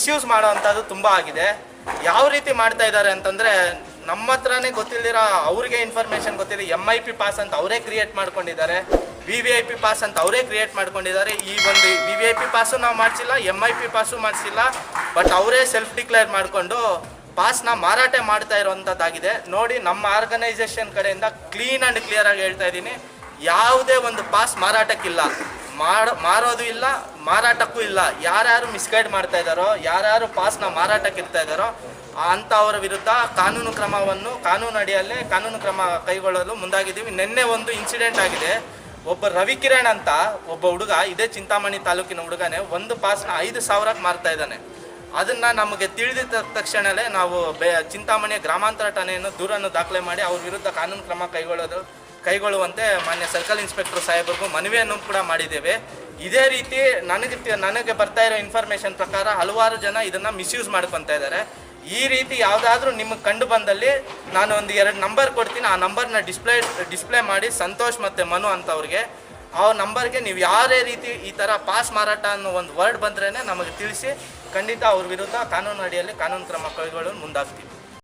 Misuse ಮಾಡೋವಂಥದ್ದು ತುಂಬ ಆಗಿದೆ. ಯಾವ ರೀತಿ ಮಾಡ್ತಾ ಇದ್ದಾರೆ ಅಂತಂದರೆ, ನಮ್ಮ ಹತ್ರನೇ ಗೊತ್ತಿಲ್ಲದಿರೋ ಅವ್ರಿಗೆ ಇನ್ಫಾರ್ಮೇಷನ್ ಗೊತ್ತಿಲ್ಲ ಎಂ ಐ ಪಿ ಪಾಸ್ ಅಂತ ಅವರೇ ಕ್ರಿಯೇಟ್ ಮಾಡ್ಕೊಂಡಿದ್ದಾರೆ. V V I P pass ಅಂತ ಅವರೇ ಕ್ರಿಯೇಟ್ ಮಾಡ್ಕೊಂಡಿದ್ದಾರೆ. ಈ ಒಂದು V V I P pass ನಾವು ಮಾಡಿಸಿಲ್ಲ ಎಂ ಐ ಪಿ ಪಾಸು ಮಾಡಿಸಿಲ್ಲ ಬಟ್ ಅವರೇ ಸೆಲ್ಫ್ ಡಿಕ್ಲೇರ್ ಮಾಡಿಕೊಂಡು ಪಾಸ್ನ ಮಾರಾಟ ಮಾಡ್ತಾ ಇರುವಂಥದ್ದಾಗಿದೆ. ನೋಡಿ, ನಮ್ಮ ಆರ್ಗನೈಸೇಷನ್ ಕಡೆಯಿಂದ ಕ್ಲೀನ್ ಆ್ಯಂಡ್ ಕ್ಲಿಯರ್ ಆಗಿ ಹೇಳ್ತಾ ಇದ್ದೀನಿ. ಯಾವುದೇ ಒಂದು ಪಾಸ್ ಮಾರಾಟಕ್ಕಿಲ್ಲ. ಮಾಡ, ಮಾರೋದು ಇಲ್ಲ, ಮಾರಾಟಕ್ಕೂ ಇಲ್ಲ. ಯಾರ್ಯಾರು ಮಿಸ್ಗೈಡ್ ಮಾಡ್ತಾ ಇದ್ದಾರೋ, ಯಾರ್ಯಾರು ಪಾಸ್ನ ಮಾರಾಟಕ್ಕೆ ಇರ್ತಾ ಇದ್ದಾರೋ ಅಂಥವರ ವಿರುದ್ಧ ಕಾನೂನು ಕ್ರಮವನ್ನು, ಕಾನೂನು ಅಡಿಯಲ್ಲೇ ಕಾನೂನು ಕ್ರಮ ಕೈಗೊಳ್ಳಲು ಮುಂದಾಗಿದ್ದೀವಿ. ನಿನ್ನೆ ಒಂದು ಇನ್ಸಿಡೆಂಟ್ ಆಗಿದೆ. ಒಬ್ಬ ರವಿಕಿರಣ್ ಅಂತ ಒಬ್ಬ ಹುಡುಗ, ಇದೇ ಚಿಂತಾಮಣಿ ತಾಲೂಕಿನ ಹುಡುಗನೇ, ಒಂದು ಪಾಸ್ನ ಐದು ಸಾವಿರಕ್ಕೆ ಮಾರ್ತಾ ಇದ್ದಾನೆ. ಅದನ್ನು ನಮಗೆ ತಿಳಿದ ತಕ್ಷಣವೇ ನಾವು ಬೆ ಚಿಂತಾಮಣಿಯ ಗ್ರಾಮಾಂತರ ಠಾಣೆಯನ್ನು ದೂರನ್ನು ದಾಖಲೆ ಮಾಡಿ ಅವ್ರ ವಿರುದ್ಧ ಕಾನೂನು ಕ್ರಮ ಕೈಗೊಳ್ಳೋದು ಕೈಗೊಳ್ಳುವಂತೆ ಮಾನ್ಯ ಸರ್ಕಲ್ ಇನ್ಸ್ಪೆಕ್ಟರ್ ಸಾಹೇಬರಿಗೂ ಮನವಿಯನ್ನು ಕೂಡ ಮಾಡಿದ್ದೇವೆ. ಇದೇ ರೀತಿ ನನಗೆ ನನಗೆ ಬರ್ತಾ ಇರೋ ಇನ್ಫಾರ್ಮೇಷನ್ ಪ್ರಕಾರ ಹಲವಾರು ಜನ ಇದನ್ನು ಮಿಸ್ಯೂಸ್ ಮಾಡ್ಕೊತಾ ಇದ್ದಾರೆ. ಈ ರೀತಿ ಯಾವುದಾದ್ರೂ ನಿಮಗೆ ಕಂಡು ಬಂದಲ್ಲಿ ನಾನು ಒಂದು ಎರಡು ನಂಬರ್ ಕೊಡ್ತೀನಿ. ಆ ನಂಬರ್ನ ಡಿಸ್ಪ್ಲೇ ಡಿಸ್ಪ್ಲೇ ಮಾಡಿ ಸಂತೋಷ್ ಮತ್ತು ಮನು ಅಂತವ್ರಿಗೆ ಆ ನಂಬರ್ಗೆ ನೀವು ಯಾರೇ ರೀತಿ ಈ ಥರ ಪಾಸ್ ಮಾರಾಟ ಅನ್ನೋ ಒಂದು ವರ್ಡ್ ಬಂದ್ರೇ ನಮಗೆ ತಿಳಿಸಿ ಖಂಡಿತ ಅವ್ರ ವಿರುದ್ಧ ಕಾನೂನು ಅಡಿಯಲ್ಲಿ ಕಾನೂನು ಕ್ರಮ ಕೈಗೊಳ್ಳಲು ಮುಂದಾಗ್ತೀವಿ.